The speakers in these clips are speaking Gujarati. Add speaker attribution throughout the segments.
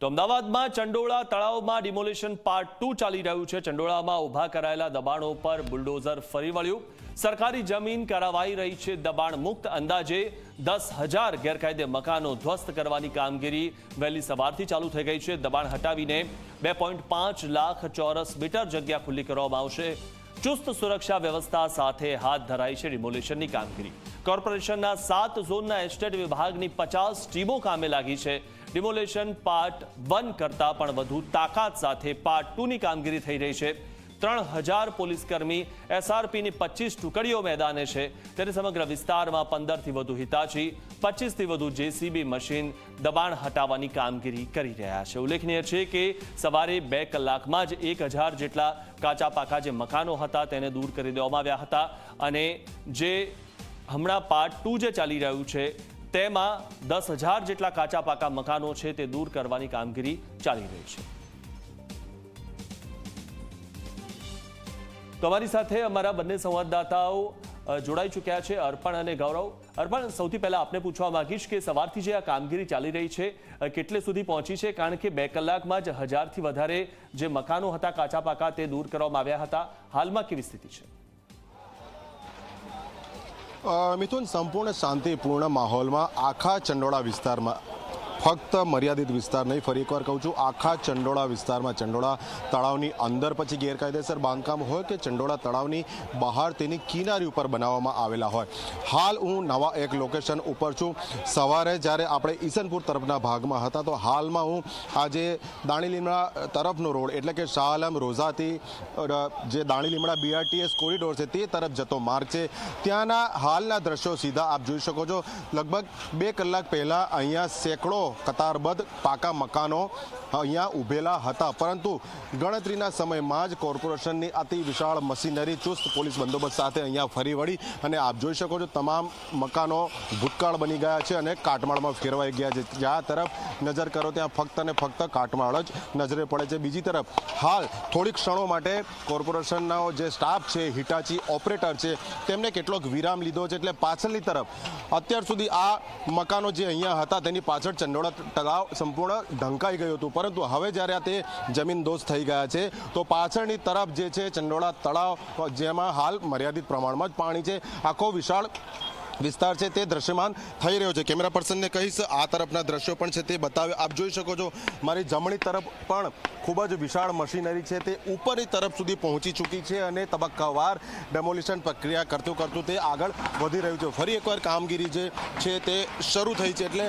Speaker 1: તો અમદાવાદમાં ચંડોળા તળાવમાં ડિમોલિશન પાર્ટ ટુ ચાલી રહ્યું છે. ચંડોળામાં ઊભા કરાયેલા દબાણો પર બુલડોઝર ફરી વળ્યું. સરકારી જમીન કરાવાઈ રહી છે. દબાણ મુક્ત અંદાજે દસ હજાર ગેરકાયદે મકાનો ધ્વસ્ત કરવાની કામગીરી વહેલી સવારથી ચાલુ થઈ ગઈ છે. દબાણ હટાવીને બે લાખ ચોરસ મીટર જગ્યા ખુલ્લી કરવામાં આવશે. ચુસ્ત સુરક્ષા વ્યવસ્થા સાથે હાથ ધરાઈ છે ડિમોલિશનની કામગીરી. કોર્પોરેશનના સાત ઝોનના એસ્ટેટ વિભાગની પચાસ ટીમો કામે લાગી છે. ડિમોલેશન પાર્ટ વન કરતાં પણ વધુ તાકાત સાથે પાર્ટ ટુની કામગીરી થઈ રહી છે. ત્રણ હજાર પોલીસકર્મી એસઆરપીની પચીસ ટુકડીઓ મેદાને છે. ત્યારે સમગ્ર વિસ્તારમાં પંદરથી વધુ હિતાચી, પચીસથી વધુ જેસીબી મશીન દબાણ હટાવવાની કામગીરી કરી રહ્યા છે. ઉલ્લેખનીય છે કે સવારે બે કલાકમાં જ એક જેટલા કાચા પાકા જે મકાનો હતા તેને દૂર કરી દેવામાં આવ્યા હતા અને જે હમણાં પાર્ટ ટુ જે ચાલી રહ્યું છે, તેમાં દસ જેટલા કાચા પાકા મકાનો છે તે દૂર કરવાની કામગીરી ચાલી રહી છે. તો અમારી સાથે અમારા બંને સંવાદદાતાઓ જોડાઈ ચૂક્યા છે, અર્પણ અને ગૌરવ. અર્પણ, સૌથી પહેલા આપને પૂછવા માંગીશ કે સવારથી જે આ કામગીરી ચાલી રહી છે કેટલે સુધી પહોંચી છે? કારણ કે બે કલાકમાં જ હજારથી વધારે જે મકાનો હતા કાચા પાકા તે દૂર કરવામાં આવ્યા હતા. હાલમાં કેવી સ્થિતિ છે?
Speaker 2: મિથુન, સંપૂર્ણ શાંતિપૂર્ણ માહોલમાં આખા ચંડોળા વિસ્તારમાં ફક્ત મર્યાદિત વિસ્તાર નહીં, ફરી એકવાર કહું છું, આખા ચંડોળા વિસ્તારમાં, ચંડોળા તળાવની અંદર પછી ગેરકાયદેસર બાંધકામ હોય કે ચંડોળા તળાવની બહાર તેની કિનારી ઉપર બનાવવામાં આવેલા હોય. હાલ હું નવા એક લોકેશન ઉપર છું. સવારે જ્યારે આપણે ઈસનપુર તરફના ભાગમાં હતા, તો હાલમાં હું આજે દાણીલીમડા તરફનો રોડ, એટલે કે શાહ આલમ રોઝાથી જે દાણીલીમડા બીઆરટીએસ કોરિડોર છે તે તરફ જતો માર્ગ છે. ત્યાંના હાલના દ્રશ્યો સીધા આપ જોઈ શકો છો. લગભગ બે કલાક પહેલાં અહીંયા સેંકડો કતારબદ્ધ પાકા મકાનો અહીંયા ઊભેલા હતા. પરંતુ ગણતરીના સમયમાં જ કોર્પોરેશનની અતિ વિશાળ મશીનરી, ચુસ્ત પોલીસ બંદોબસ્ત સાથે અહીંયા ફરી વળી અને આપ જોઈ શકો છો તમામ મકાનો ભૂતકાળ બની ગયા છે અને કાટમાળમાં ફેરવાઈ ગયા છે. જ્યાં તરફ નજર કરો ત્યાં ફક્ત અને ફક્ત કાટમાળ જ નજરે પડે છે. બીજી તરફ હાલ થોડીક ક્ષણો માટે કોર્પોરેશનનો જે સ્ટાફ છે, હિટાચી ઓપરેટર છે, તેમને કેટલોક વિરામ લીધો છે. એટલે પાછળની તરફ અત્યાર સુધી આ મકાનો જે અહીંયા હતા તેની પાછળ ચંડોળા તળાવ સંપૂર્ણ ઢંકાઈ ગયું હતું. પરંતુ હવે જ્યારે આ તે જમીન દોષ થઈ ગયા છે, તો પાછળની તરફ જે છે ચંડોળા તળાવ, જેમાં હાલ મર્યાદિત પ્રમાણમાં જ પાણી છે. આખો વિશાળ વિસ્તાર છે તે દ્રશ્યમાન થઈ રહ્યો છે. કેમેરા પર્સનને કહીશ, આ તરફના દ્રશ્યો પણ છે તે બતાવે. આપ જોઈ શકો છો, મારી જમણી તરફ પણ ખૂબ જ વિશાળ મશીનરી છે તે ઉપરની તરફ સુધી પહોંચી ચૂકી છે અને તબક્કાવાર ડેમોલિશન પ્રક્રિયા કરતું કરતું તે આગળ વધી રહ્યું છે. ફરી એકવાર કામગીરી જે છે તે શરૂ થઈ છે એટલે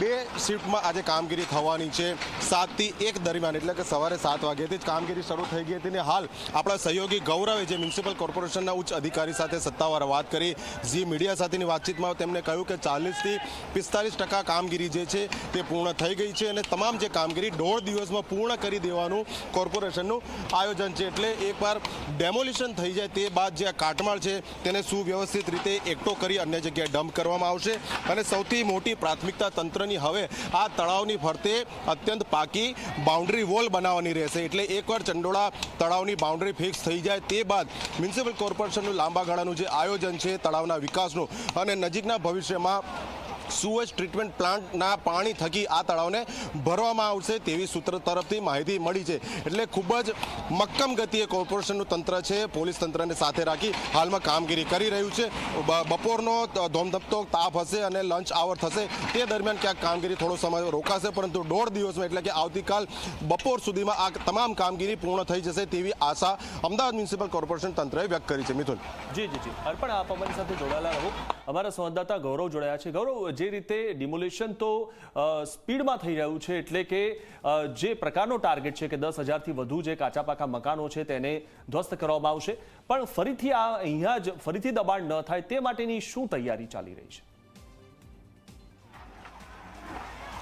Speaker 2: બે શિફ્ટમાં આજે કામગીરી થવાની છે. સાતથી એક દરમિયાન, એટલે કે સવારે સાત વાગ્યાથી જ કામગીરી શરૂ થઈ ગઈ હતી અને હાલ આપણા સહયોગી ગૌરવે જે મ્યુનિસિપલ કોર્પોરેશનના ઉચ્ચ અધિકારી સાથે સત્તાવાર વાત કરી, ઝી મીડિયા સાથેની વાતચીતમાં તેમણે કહ્યું કે ચાલીસથી પિસ્તાલીસ ટકા કામગીરી જે છે તે પૂર્ણ થઈ ગઈ છે અને તમામ જે કામગીરી દોઢ દિવસમાં પૂર્ણ કરી દેવાનું કોર્પોરેશનનું આયોજન છે. એટલે એકવાર ડેમોલિશન થઈ જાય તે બાદ જે આ કાટમાળ છે તેને સુવ્યવસ્થિત રીતે એકઠો કરી અન્ય જગ્યાએ ડમ્પ કરવામાં આવશે. અને સૌથી મોટી પ્રાથમિકતા તંત્રની હવે આ તળાવની ફરતે અત્યંત પાકી બાઉન્ડ્રી વોલ બનાવવાની રહેશે. એટલે એકવાર ચંડોળા તળાવની બાઉન્ડ્રી ફિક્સ થઈ જાય તે બાદ મ્યુનિસિપલ કોર્પોરેશનનું લાંબા ગાળાનું જે આયોજન છે તળાવના વિકાસનું અને નજીકના ભવિષ્યમાં સુએજ ટ્રીટમેન્ટ પ્લાન્ટના પાણી થકી આ તળાવને ભરવામાં આવશે તેવી સૂત્ર તરફથી માહિતી મળી છે. એટલે ખૂબ જ મક્કમ ગતિએ કોર્પોરેશનનું તંત્ર છે, પોલીસ તંત્રને સાથે રાખી હાલમાં કામગીરી કરી રહ્યું છે. બપોરનો ધોમધપતો તાપ હશે અને લંચ આવર થશે તે દરમિયાન ક્યાંક કામગીરી થોડો સમય રોકાશે, પરંતુ દોઢ દિવસમાં એટલે કે આવતીકાલ બપોર સુધીમાં આ તમામ કામગીરી પૂર્ણ થઈ જશે તેવી આશા અમદાવાદ મ્યુનિસિપલ કોર્પોરેશન તંત્રએ વ્યક્ત કરી છે. મિથુન.
Speaker 1: જી જી જી. અર્પણ, આપ અમારી સાથે જોડાયેલા રહો. અમારા સંવાદદાતા ગૌરવ જોડાયા છે. ગૌરવ જે રીતે ડિમોલિશન તો સ્પીડમાં થઈ રહ્યું છે, એટલે કે જે પ્રકારનો ટાર્ગેટ છે કે દસ હજારથી વધુ જે કાચા પાકા મકાનો છે તેને ધ્વસ્ત કરવામાં આવશે. પણ ફરીથી આ અહીંયા જ ફરીથી દબાણ ન થાય તે માટેની શું તૈયારી ચાલી રહી છે?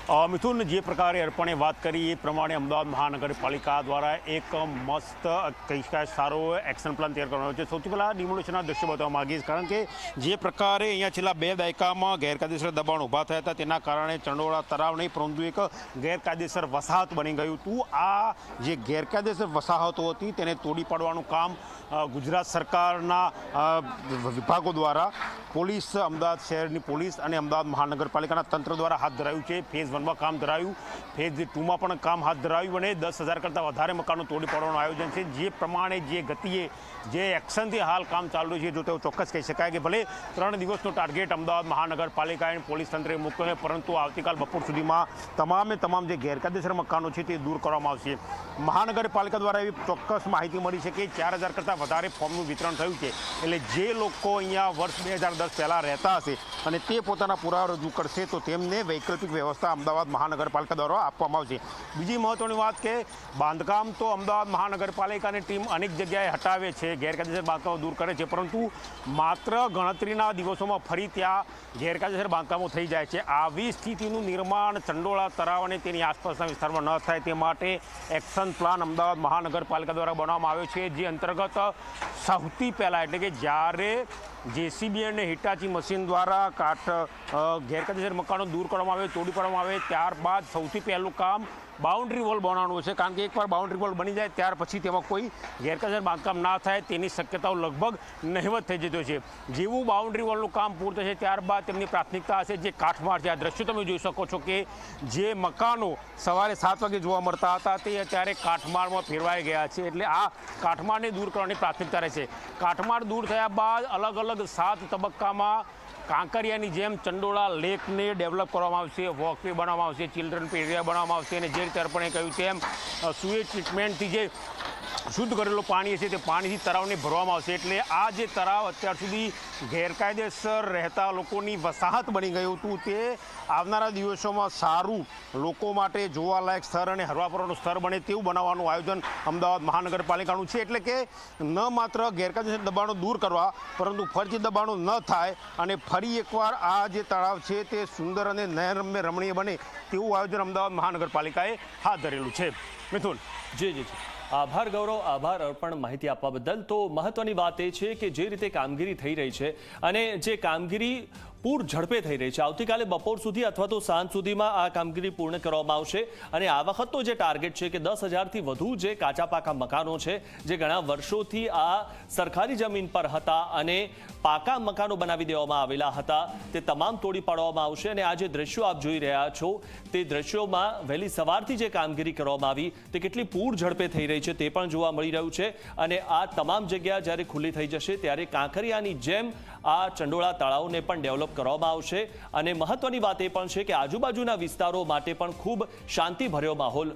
Speaker 3: મિથુન, જે પ્રકારે અર્પણે વાત કરી એ પ્રમાણે અમદાવાદ મહાનગરપાલિકા દ્વારા એક મસ્ત, કહી શકાય, સારો એક્શન પ્લાન તૈયાર આવ્યો છે. સૌથી પહેલાં ડિમોલિશનના દૃશ્ય બતાવવા માંગીશ કારણ કે જે પ્રકારે અહીંયા છેલ્લા બે દાયકામાં ગેરકાયદેસર દબાણ ઊભા થયા હતા, તેના કારણે ચંડોળા તળાવ નહીં, પરંતુ એક ગેરકાયદેસર વસાહત બની ગયું હતું. આ જે ગેરકાયદેસર વસાહતો હતી, તેને તોડી પાડવાનું કામ ગુજરાત સરકારના વિભાગો દ્વારા પોલીસ, અમદાવાદ શહેરની પોલીસ અને અમદાવાદ મહાનગરપાલિકાના તંત્ર દ્વારા હાથ ધરાયું છે. ફેઝ વનમાં કામ ધરાયું. ફેઝ ટુમાં પણ કામ હાથ ધરાયું અને દસ હજાર કરતાં વધારે મકાનો તોડી પાડવાનું આયોજન છે. જે પ્રમાણે, જે ગતિએ, જે એક્શનથી હાલ કામ ચાલુ છે, જો તેઓ ચોક્કસ કહી શકાય કે ભલે ત્રણ દિવસનો ટાર્ગેટ અમદાવાદ મહાનગરપાલિકા અને પોલીસ તંત્રે મૂક્યો છે, પરંતુ આવતીકાલ બપોર સુધીમાં તમામે તમામ જે ગેરકાયદેસર મકાનો છે તે દૂર કરવામાં આવશે. મહાનગરપાલિકા દ્વારા એવી ચોક્કસ માહિતી મળી છે કે ચાર હજાર કરતાં વધારે ફોર્મનું વિતરણ થયું છે. એટલે જે લોકો અહીંયા વર્ષ બે હજાર દસ પહેલાં રહેતા હશે અને તે પોતાના પુરાવા રજૂ કરશે, તો તેમને વૈકલ્પિક વ્યવસ્થા અમદાવાદ મહાનગરપાલિકા દ્વારા આપવામાં આવશે. બીજી મહત્ત્વની વાત કે બાંધકામ તો અમદાવાદ મહાનગરપાલિકાની ટીમ અનેક જગ્યાએ હટાવે છે ગેરકાયદેસર બાંધકામો દૂર કરે છે પરંતુ માત્ર ગણતરીના દિવસોમાં ફરી ત્યાં ગેરકાયદેસર બાંધકામો થઈ જાય છે. આવી સ્થિતિનું નિર્માણ ચંડોળા તળાવ અને તેની આસપાસના વિસ્તારમાં ન થાય તે માટે એક્શન પ્લાન અમદાવાદ મહાનગરપાલિકા દ્વારા બનાવવામાં આવ્યો છે જે અંતર્ગત સૌથી પહેલાં એટલે કે જ્યારે જેસીબી અને હિટાચી મશીન દ્વારા અ, ગેરકાયદેસર મકાનો દૂર કરવામાં આવે તોડી પાડવામાં આવે ત્યારબાદ સૌથી પહેલું કામ બાઉન્ડ્રી વોલ બનાવવાનું છે. કારણ કે એકવાર બાઉન્ડ્રી વોલ બની જાય, ત્યાર પછી તેમાં કોઈ ગેરકાયદેસર બાંધકામ ના થાય. તેની શક્યતાઓ લગભગ નહિવત થઈ જતો છે. જેવું બાઉન્ડ્રી વોલનું કામ પૂરું થશે, ત્યારબાદ તેમની પ્રાથમિકતા હશે જે કાઠમાળ છે. આ દ્રશ્યો તમે જોઈ શકો છો કે જે મકાનો સવારે સાત વાગે જોવા મળતા હતા, તે અત્યારે કાઠમાળમાં ફેરવાઈ ગયા છે. એટલે આ કાઠમાળને દૂર કરવાની પ્રાથમિકતા રહેશે કાઠમાળ દૂર થયા બાદ અલગ અલગ સાત તબક્કામાં કાંકરિયાની જેમ ચંડોળા લેકને ડેવલપ કરવામાં આવશે, વોકવે બનાવવામાં આવશે, ચિલ્ડ્રન એરિયા બનાવવામાં આવશે અને જે રીતે અર્પણે કહ્યું તેમ સુએ ટ્રીટમેન્ટથી જે શુદ્ધ કરેલું પાણી છે તે પાણીથી તળાવને ભરવામાં આવશે એટલે આ જે તળાવ અત્યાર સુધી ગેરકાયદેસર રહેતા લોકોની વસાહત બની ગયું હતું તે આવનારા દિવસોમાં સારું લોકો માટે જોવાલાયક સ્થળ અને હરવા ફરવાનું સ્થળ બને તેવું બનાવવાનું આયોજન અમદાવાદ મહાનગરપાલિકાનું છે. એટલે કે ન માત્ર ગેરકાયદેસર દબાણો દૂર કરવા, પરંતુ ફરજી દબાણો ન થાય અને ફરી એકવાર આ જે તળાવ છે તે સુંદર અને નયનરમ્ય રમણીય બને તેવું આયોજન અમદાવાદ મહાનગરપાલિકાએ હાથ ધરેલું છે. મિથુન,
Speaker 1: જી જી જી આભાર ગૌરવ, આભાર અર્પણ માહિતી આપવા બદલ. તો મહત્વની વાત એ છે કે જે રીતે કામગીરી થઈ રહી છે અને જે કામગીરી પૂર ઝડપે થઈ રહી છે. આવતીકાલે બપોર સુધી અથવા તો સાંજ સુધીમાં આ કામગીરી પૂર્ણ કરવામાં આવશે. અને આ વખતનો જે ટાર્ગેટ છે કે દસ હજારથી વધુ જે કાચા પાકા મકાનો છે, જે ઘણા વર્ષોથી આ સરકારી જમીન પર હતા અને પાકા મકાનો બનાવી દેવામાં આવેલા હતા, તે તમામ તોડી પાડવામાં આવશે. અને આ જે દ્રશ્યો આપ જોઈ રહ્યા છો, તે દ્રશ્યોમાં વહેલી સવારથી જે કામગીરી કરવામાં આવી, તે કેટલી પૂર ઝડપે થઈ રહી છે તે પણ જોવા મળી રહ્યું છે. અને આ તમામ જગ્યા જ્યારે ખુલ્લી થઈ જશે, ત્યારે કાંકરિયાની જેમ આ ચંડોળા તળાવને પણ ડેવલપ કરવામાં આવશે. અને મહત્વની વાત એ પણ છે કે આજુબાજુના વિસ્તારો માટે પણ ખૂબ શાંતિભર્યો માહોલ